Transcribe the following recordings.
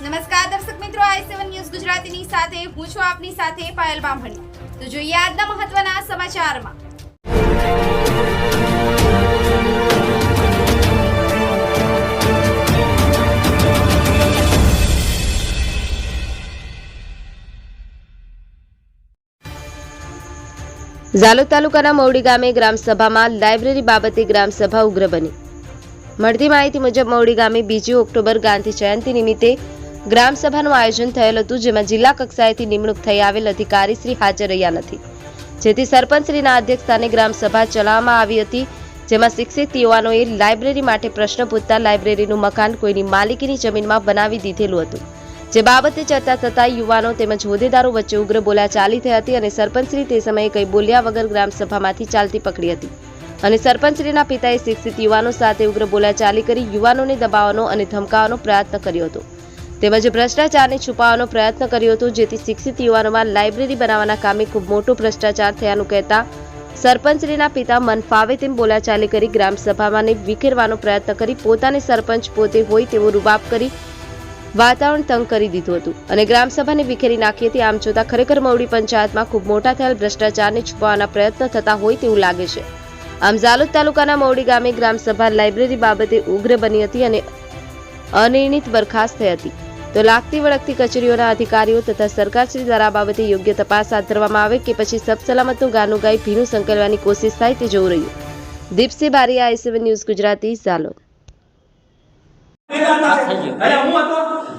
નમસ્કાર દર્શક મિત્રો, આઈ સેવન ન્યૂઝ ગુજરાતીની સાથે, હું છું આપની સાથે પાયલ બામણી. તો જોઈએ આજના મહત્વના સમાચારમાં. ઝાલોદ તાલુકાના મવડી ગામે ગ્રામસભામાં લાઇબ્રેરી બાબતે ગ્રામસભા ઉગ્ર બની. મળતી માહિતી મુજબ, મવડી ગામે બીજી ઓક્ટોબર ગાંધી જયંતિ નિમિત્તે ગ્રામસભાનું આયોજન થયેલ હતું, જેમાં જિલ્લા કક્ષાએથી નિમણૂક થઈ આવેલ અધિકારી શ્રી હાજર રહ્યા નથી. જેથી સરપંચશ્રીના અધ્યક્ષસ્થાને ગ્રામસભા ચલાવવામાં આવી હતી, જેમાં શિક્ષિત યુવાનોએ લાઇબ્રેરી માટે પ્રશ્ન પૂછતા લાઇબ્રેરીનું મકાન કોઈની માલિકીની જમીનમાં બનાવી દીધેલું હતું. જે બાબતે ચર્ચા થતા યુવાનો તેમજ હોદ્દેદારો વચ્ચે ઉગ્ર બોલાચાલી થઈ હતી અને સરપંચશ્રી તે સમયે કંઈ બોલ્યા વગર ગ્રામસભામાંથી ચાલતી પકડી હતી. અને સરપંચશ્રીના પિતાએ શિક્ષિત યુવાનો સાથે ઉગ્ર બોલાચાલી કરી યુવાનોને દબાવવાનો અને ધમકાવવાનો પ્રયત્ન કર્યો હતો. તેમજ ભ્રષ્ટાચારને છુપાવવાનો પ્રયત્ન કર્યો હતો, જેથી શિક્ષિત યુવાનોમાં લાઇબ્રેરી બનાવવાના કામે ખૂબ મોટો ભ્રષ્ટાચાર થયાનું કહેતા સરપંચશ્રીના પિતા મન ફાવે તેમ બોલાચાલી કરી ગ્રામસભામાં વિખેરવાનો પ્રયત્ન કરી પોતાને સરપંચ પોતે હોય તેવો રૂબાબ કરી વાતાવરણ તંગ કરી દીધું હતું. અને ગ્રામસભાને વિખેરી નાખી હતી આમ જોતા ખરેખર મવડી પંચાયતમાં ખૂબ મોટા થયેલ ભ્રષ્ટાચારને છુપાવવાના પ્રયત્ન થતા હોય તેવું લાગે છે. આમ ઝાલોદ તાલુકાના મવડી ગામે ગ્રામસભા લાઇબ્રેરી બાબતે ઉગ્ર બની હતી અને અનિર્ણિત બરખાસ્ત થઈ હતી. તો લાગતી વળગતી કચેરીઓના અધિકારીઓ તથા સરકારશ્રી દ્વારા બાબતે યોગ્ય તપાસ હાથ ધરવામાં આવે કે પછી સબસલામતનું ગાનું ગાઈ ભીનું સંકલવાની કોશિશ થાય તે જોવું રહ્યું. Deepsinh Bariya, I seven news Gujarati, Zalod.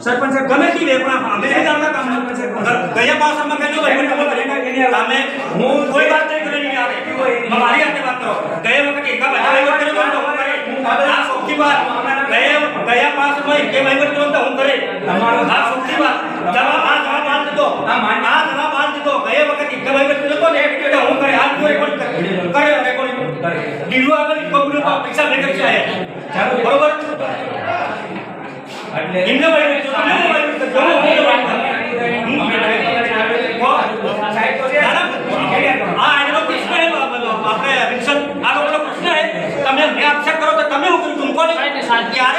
સરપંચ ગમે તે વેપણા અમે જાણતા કામ ગયા પાસમાં કહેજો ભાઈ મને ખબર પડી તમે હું કોઈ વાત નહીં કરી આવે મારી હાથે વાત કરો. ગયા વખતે એકા બધા વહીવટ કર્યો આ સૌથી વાત ગયા ગયા પાસમાં એકે વહીવટ કર્યો તો હું કરે આ સૌથી વાત જવાબ આ જવાબ આલ દીધો આ જવાબ આલ દીધો ગયા વખતે એકે વહીવટ કર્યો તો ને એટલે હું કરે આ કોઈ રેકોર્ડ કરે રેકોર્ડ ડીલો આગળ કંપની પૈસા ભેગા છે બરોબર એમને વહીવટ કર્યો તમે વહીવટ કર્યો હું આ એનો પ્રશ્ન હે આપણે વિલ્સન આ લોકોનો પ્રશ્ન હે તમે અમને આક્ષેપ કરો તો તમે હું કર્યું તુમકો નહીં ક્યારે તમે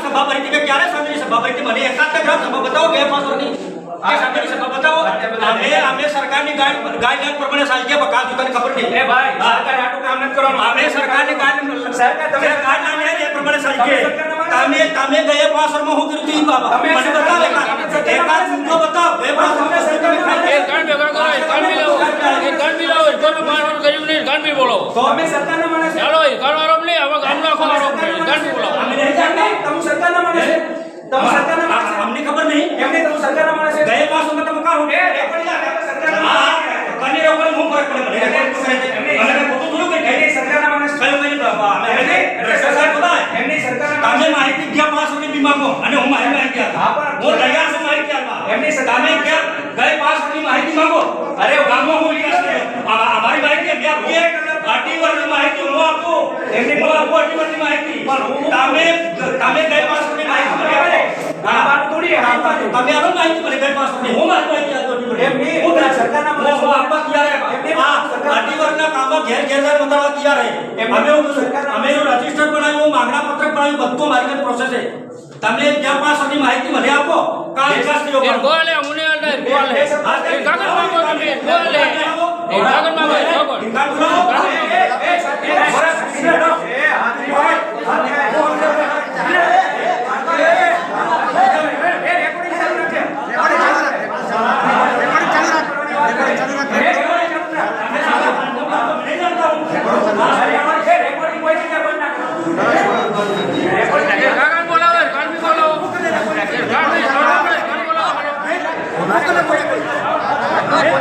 ગ્રામ સભા ભરી કે ક્યારે સામેની સભા ભરી મને એકાદ તો ગ્રામ સભા બતાવો બે પાંચ વર્ષની આ સામેની સભા બતાવો. અમે અમે સરકારની ગાઈડ ગાઈડલાઈન પ્રમાણે ચાલી બકા દુકાન ખબર નહીં. એ ભાઈ, સરકાર આટલું કામ નથી કરવાનું. અમે સરકારની ગાઈડ સરકાર તમે- ગાઈડલાઈન એ પ્રમાણે ચાલી તમે તમે ગયા પાંચ વર્ષમાં હું કર્યું હતું બાબા મને બતાવો એકાદ મુદ્દો બતાવો. બે પાંચ વર્ષમાં સરકારની એક ગણ ભેગા કરો એક ગણ બી લાવો. એક ગણ બી લાવો કોઈનું મારવાનું કર્યું નહીં ગણ બી બોલો. તો અમે સરકારના માણસ. ચાલો એ ગણ આરોપ નહીં હવે ગામનો આખો આરોપ નહીં ગણ બી બોલાવો અમે નહીં એમ નહીં, તમે સરકારના માણસ છે. તમે સરકારના માણસ છે. અમને ખબર નહીં એમ નહીં, તમે સરકારના માણસ છે. ગયા પાસમાં તમે કાં હું એ રેકોર્ડિંગ આપણે સરકારના હા માણસ છે. કની રેકોર્ડિંગ હું ફરક પડે મને. મને થોડું નહીં, સરકારના અમે ભ્રષ્ટાચાર સરકારના તમે માહિતી અને હું મારી માહિતી હા, પણ- હું તૈયાર છું માહિતી આપવા એમ નહીં, સરકાર- તમે ક્યાં ગઈ પાંચ વર્ષની માહિતી માંગો અરે ગામમાં હું વિકાસ કર્યો અમારી માહિતી અમે આપીએ અઢી વર્ષની માહિતી હું આપું. એમ નહીં, આપું અઢી વર્ષની માહિતી પણ હું- તમે તમે ગઈ પાંચ વર્ષની માહિતી આ વાત થોડી હા, તમે આનો માહિતી મને ગઈ વર્ષની હું મારી માહિતી આપતો અઢી વર્ષની. એમ નહીં, હું સરકારના મને આપવા તૈયાર એમ નહીં, આ સરકાર- અઢી કામમાં ઘેર ઘેર બતાવવા તૈયાર છે અમે અમે એનું રજિસ્ટર બનાવ્યું માંગણા પત્રક બનાવ્યું બધું મારી પાસે પ્રોસેસ છે તમે જ્યાં પાંચ સુધી માહિતી મને આપો કાલ વિકાસ થયો ગોલે અડે ગોલે કાગળ તમે ગોલે કાગળ હિંકાર પુરાવો. એ, એ, એ, એ, એ, હાથ નહીં હોય. હાથ નહીં હોય. એ, રેકોર્ડિંગ ચાલુ રાખજે. નહીં જાણતા હું. એ, રેકોર્ડિંગ કોઈ જગ્યાએ બંધ નાખો. રેકોર્ડિંગ એ કાગળ બોલાવો ગણ બી બોલાવો એ ગણ બી ગણ બોલાવો એ, એ,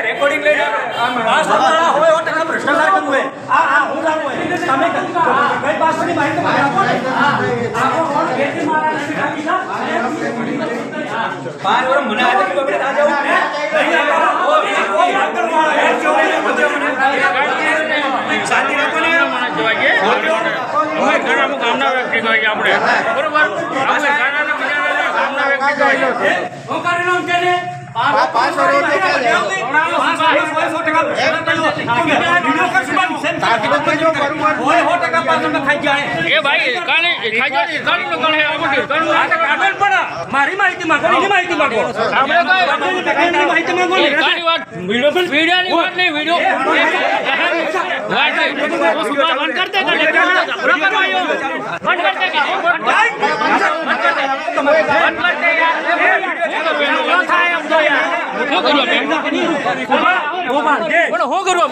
રેકોર્ડિંગ આ સરકાર હોય ટકા ભ્રષ્ટાચાર કરવું હોય. આ આ હું જાણું તમે ગઈ પાંચ માહિતી. પાંચ વર્ષ મને આજે કીધું કે આજે ને. કોઈ શાંતિ રાખો ને માણસ કહેવાય કે અમે ઘણા હું કરી લઉં કે ને પાંચસો મારી માહિતી માંગો એની માહિતી માંગો માહિતી માંગો વીડિયો હું કરવા